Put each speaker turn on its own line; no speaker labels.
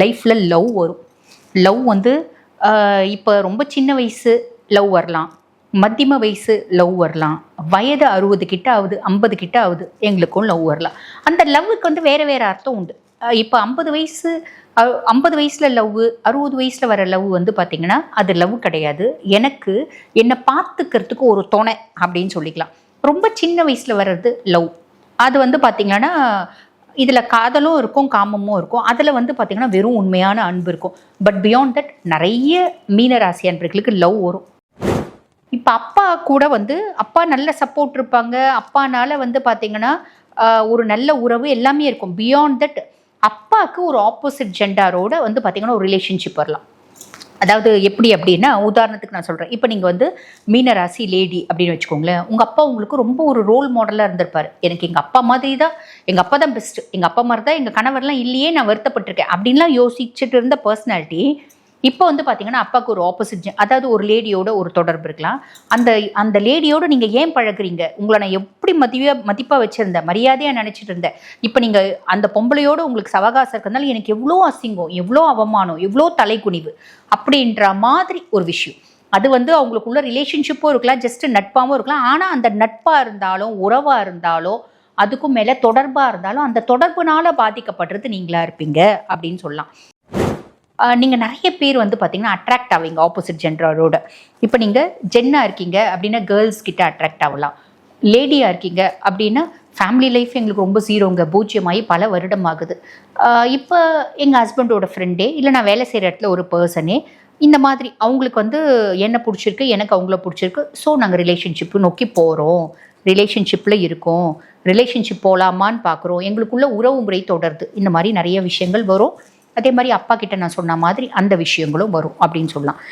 லைஃப்பில் லவ் வரும். லவ் வந்து இப்போ ரொம்ப சின்ன வயசு லவ் வரலாம். மத்தியம வயசு லவ் வரலாம். வயது அறுபது கிட்ட ஆகுது ஐம்பது கிட்ட ஆகுது எங்களுக்கும் லவ் வரலாம். அந்த லவ்வுக்கு வந்து வேறு வேறு அர்த்தம் உண்டு. இப்போ ஐம்பது வயசு ஐம்பது வயசில் லவ் அறுபது வயசில் வர லவ் வந்து பார்த்திங்கன்னா அது லவ் கிடையாது. எனக்கு என்னை பார்த்துக்கிறதுக்கு ஒரு துணை அப்படின்னு சொல்லிக்கலாம். ரொம்ப சின்ன வயசில் வர்றது லவ். அது வந்து பார்த்திங்கன்னா இதில் காதலும் இருக்கும் காமமும் இருக்கும். அதில் வந்து பார்த்திங்கன்னா வெறும் உண்மையான அன்பு இருக்கும். பட் பியாண்ட் தட் நிறைய மீனராசி அன்பர்களுக்கு லவ் வரும். இப்போ அப்பா கூட வந்து அப்பா நல்ல சப்போர்ட் இருப்பாங்க. அப்பானால வந்து பார்த்தீங்கன்னா ஒரு நல்ல உறவு எல்லாமே இருக்கும். பியாண்ட் தட் அப்பாவுக்கு ஒரு ஆப்போசிட் ஜெண்டாரோட வந்து பார்த்தீங்கன்னா ஒரு ரிலேஷன்ஷிப் வரலாம். அதாவது எப்படி அப்படின்னா உதாரணத்துக்கு நான் சொல்கிறேன் இப்போ நீங்கள் வந்து மீனராசி லேடி அப்படின்னு வச்சுக்கோங்களேன் உங்கள் அப்பா உங்களுக்கு ரொம்ப ஒரு ரோல் மாடலாக இருந்திருப்பார். எனக்கு எங்கள் அப்பா மாதிரி தான் எங்கள் அப்பா தான் பெஸ்ட்டு எங்கள் அப்பா மாதிரி தான் எங்கள் கணவர்லாம் இல்லையே நான் வருத்தப்பட்டிருக்கேன் அப்படின்லாம் யோசிச்சுட்டு இருந்த பர்சனாலிட்டி இப்போ வந்து பார்த்தீங்கன்னா அப்பாவுக்கு ஒரு ஆப்போசிட் அதாவது ஒரு லேடியோட ஒரு தொடர்பு இருக்கலாம். அந்த அந்த லேடியோட நீங்கள் ஏன் பழகுறீங்க? உங்களை நான் எப்படி மதிவாக மதிப்பாக வச்சுருந்தேன்? மரியாதையாக நினச்சிட்டு இருந்தேன். இப்போ நீங்கள் அந்த பொம்பளையோட உங்களுக்கு சவகாசம் இருக்கிறதுனால எனக்கு எவ்வளோ அசிங்கம் எவ்வளோ அவமானம் எவ்வளோ தலைக்குனிவு அப்படின்ற மாதிரி ஒரு விஷயம். அது வந்து அவங்களுக்குள்ள ரிலேஷன்ஷிப்பும் இருக்கலாம் ஜஸ்ட் நட்பாகவும் இருக்கலாம். ஆனால் அந்த நட்பாக இருந்தாலும் உறவாக இருந்தாலும் அதுக்கும் மேலே தொடர்பாக இருந்தாலும் அந்த தொடர்புனால பாதிக்கப்படுறது நீங்களா இருப்பீங்க அப்படின்னு சொல்லலாம். நீங்கள் நிறைய பேர் வந்து பார்த்தீங்கன்னா அட்ராக்ட் ஆவீங்க ஆப்போசிட் ஜென்டரோட இப்போ நீங்கள் ஜென்னாக இருக்கீங்க அப்படின்னா கேர்ள்ஸ் கிட்ட அட்ராக்ட் ஆகலாம். லேடியாக இருக்கீங்க அப்படின்னா ஃபேமிலி லைஃப் எங்களுக்கு ரொம்ப சீரோங்க பூஜ்ஜியமாகி பல வருடம் ஆகுது. இப்போ எங்கள் ஹஸ்பண்டோட ஃப்ரெண்டே இல்லை நான் வேலை செய்கிற இடத்துல ஒரு பர்சனே இந்த மாதிரி அவங்களுக்கு வந்து என்ன பிடிச்சிருக்கு எனக்கு அவங்கள பிடிச்சிருக்கு. ஸோ நாங்கள் ரிலேஷன்ஷிப்பு நோக்கி போகிறோம் ரிலேஷன்ஷிப்பில் இருக்கோம். ரிலேஷன்ஷிப் போகலாமான்னு பார்க்குறோம் எங்களுக்குள்ள உறவு முறை தொடருது. இந்த மாதிரி நிறைய விஷயங்கள் வரும். அதே மாதிரி அப்பா கிட்ட நான் சொன்ன மாதிரி அந்த விஷயங்களும் வரும் அப்படின்னு சொல்லலாம்.